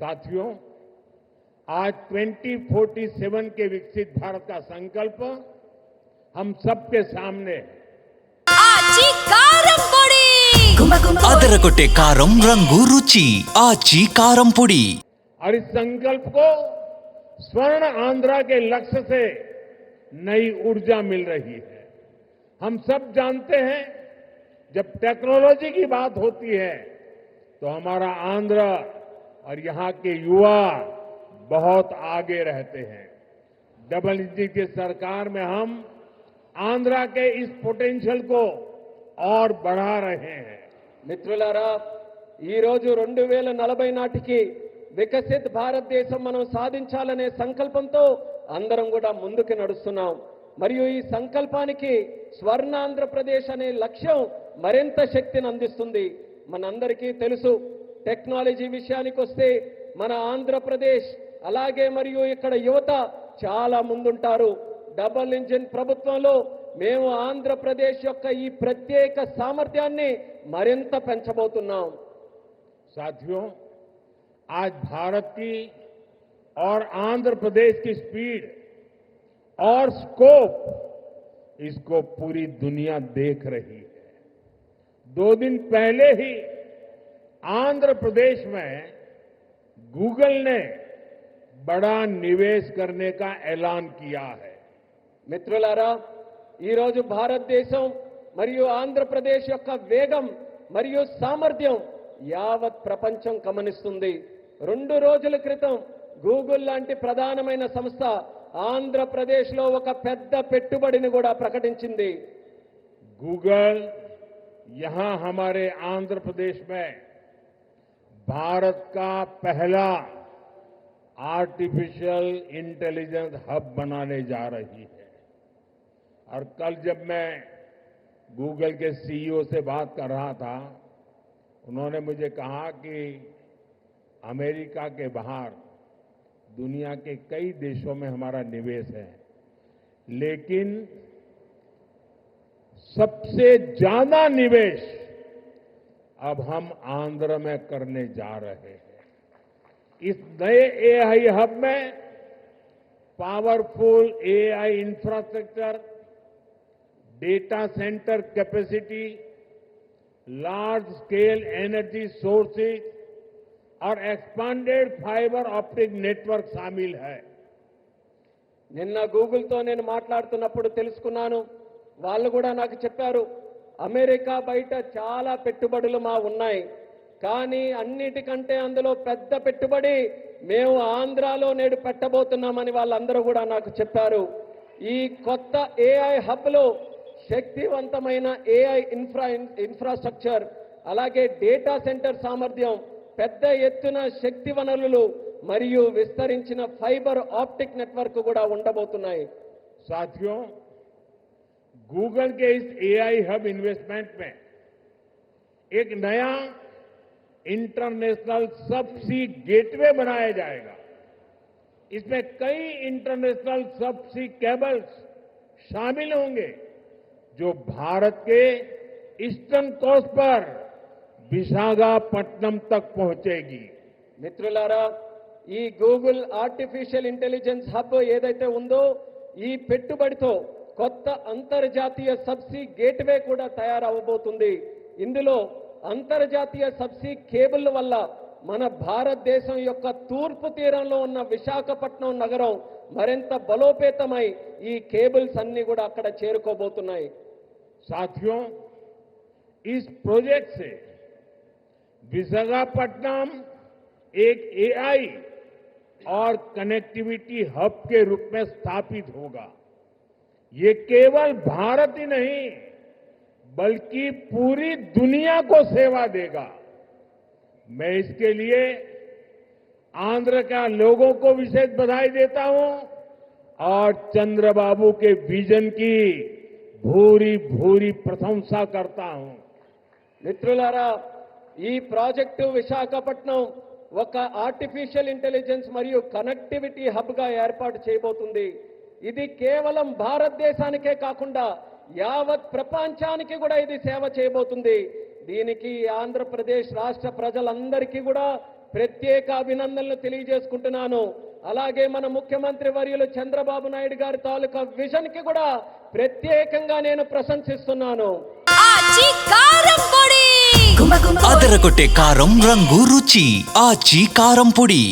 साथियों आज 2047 के विकसित भारत का संकल्प हम सबके सामने अदरकोटे कारम रंग रुचि आची कारम पुड़ी और इस संकल्प को स्वर्ण आंध्रा के लक्ष्य से नई ऊर्जा मिल रही है हम सब जानते हैं जब टेक्नोलॉजी की बात होती है तो हमारा आंध्र और यहां के युवा बहुत आगे रहते हैं डबल इडी के सरकार में हम आंध्र के इस पोटेंशियल को और बढ़ा रहे हैं मित्र लारा ई रोज 2040 నాటికి వికసిత్ భారత్ దేశం మనం సాధించాలని సంకల్పం తో అందరం కూడా ముందుకు నడుస్తున్నాం మరి ఈ సంకల్పానికి స్వర్ణ ఆంధ్రప్రదేశ్ అనే లక్ష్యం మరెంత శక్తిని అందిస్తుంది మనందరికీ తెలుసు टेक्नोलॉजी मिशालिकस्ते మన ఆంధ్రాప్రదేశ్ అలగే మరియు ఇక్కడ యువత చాలా ముందుంటారు డబుల్ ఇంజిన్ ప్రభుత్వంలో మేము ఆంధ్రాప్రదేశ్ యొక్క ఈ ప్రత్యేక సామర్థ్యాన్ని మరింత పెంచబోతున్నాం సాధ్యో आज भारत की और आंध्र प्रदेश की स्पीड और स्कोप इसको पूरी दुनिया देख रही है दो दिन पहले ही आंध्र प्रदेश में गूगल ने బడా నివేశ్ కర్నే కా ఎలాన్ కియా హై మిత్రులారా ఈరోజు భారతదేశం మరియు ఆంధ్రప్రదేశ్ యొక్క వేగం మరియు సామర్థ్యం యావత్ ప్రపంచం గమనిస్తుంది రెండు రోజుల క్రితం గూగుల్ లాంటి ప్రధానమైన సంస్థ ఆంధ్రప్రదేశ్లో ఒక పెద్ద పెట్టుబడిని కూడా ప్రకటించింది గూగల్ యహా హమారే ఆంధ్రప్రదేశ్ మే भारत का पहला आर्टिफिशियल इंटेलिजेंस हब बनाने जा रही है और कल जब मैं गूगल के सीईओ e से बात कर रहा था उन्होंने मुझे कहा कि अमेरिका के बाहर दुनिया के कई देशों में हमारा निवेश है लेकिन सबसे ज्यादा निवेश अब हम आंध्र में करने जा रहे हैं इस नए एआई हब में powerful AI infrastructure data centre capacity large scale energy sources और एक्सपांडेड फाइबर ऑप्टिक नेटवर्क शामिल है निना गूगल तो మాట్లాడుతున్నప్పుడు తెలుసుకున్నాను వాళ్ళు కూడా నాకు అమెరికా బయట చాలా పెట్టుబడులు మా ఉన్నాయి కానీ అన్నిటికంటే అందులో పెద్ద పెట్టుబడి మేము ఆంధ్రాలో నేడు పెట్టబోతున్నామని వాళ్ళందరూ కూడా నాకు చెప్పారు ఈ కొత్త ఏఐ హబ్లో శక్తివంతమైన ఏఐ ఇన్ఫ్రా ఇన్ఫ్రాస్ట్రక్చర్ అలాగే డేటా సెంటర్ సామర్థ్యం పెద్ద ఎత్తున శక్తి వనరులు మరియు విస్తరించిన ఫైబర్ ఆప్టిక్ నెట్వర్క్ కూడా ఉండబోతున్నాయి సాధ్యం गूगल के इस एआई हब इन्वेस्टमेंट में एक नया इंटरनेशनल सबसी गेटवे बनाया जाएगा इसमें कई इंटरनेशनल सबसी केबल्स शामिल होंगे जो भारत के ईस्टर्न कोस्ट पर विशाखापट्टनम तक पहुंचेगी మిత్రులారా Google artificial intelligence hub hub ఏదైతే ఉందో ఈ పెట్టుబడితో అత్త అంతర్జాతియ సబ్సీ గేట్వే కూడా తయారవబోతుంది ఇందులో అంతర్జాతియ సబ్సీ కేబుల్ వల్ల మన భారతదేశం యొక్క తీర ప్రాంతంలో ఉన్న విశాఖపట్నం నగరం మరింత బలోపేతమై ఈ కేబుల్స్ అన్ని కూడా అక్కడ చేర్చుకోబోతున్నాయి సాధ్యం ఈ ప్రాజెక్ట్ సే విశాఖపట్నం ఒక ఏఐ ఆర్ కనెక్టివిటీ హబ్ కే రూపమే స్థాపిత ہوگا۔ ये केवल भारत ही नहीं बल्कि पूरी दुनिया को सेवा देगा मैं इसके लिए आंध्र का लोगों को विशेष बधाई देता हूं और चंद्रबाबू के विजन की भूरी भूरी प्रशंसा करता हूं मित्र project Visakhapatnam artificial intelligence artificial connectivity hub connectivity హబ్గా ఏర్పాటు ఇది కేవలం భారతదేశానికే కాకుండా యావత్ ప్రపంచానికి కూడా ఇది సేవ చేయబోతుంది దీనికి ఆంధ్రప్రదేశ్ రాష్ట్ర ప్రజలందరికీ కూడా ప్రత్యేక అభినందనలు తెలియజేసుకుంటున్నాను అలాగే మన ముఖ్యమంత్రి వర్యులు చంద్రబాబు నాయుడు గారి తాలూకా విజన్ కి కూడా ప్రత్యేకంగా నేను ప్రశంసిస్తున్నాను అదరగొట్టే కారం రంగు రుచి చీ కారం పొడి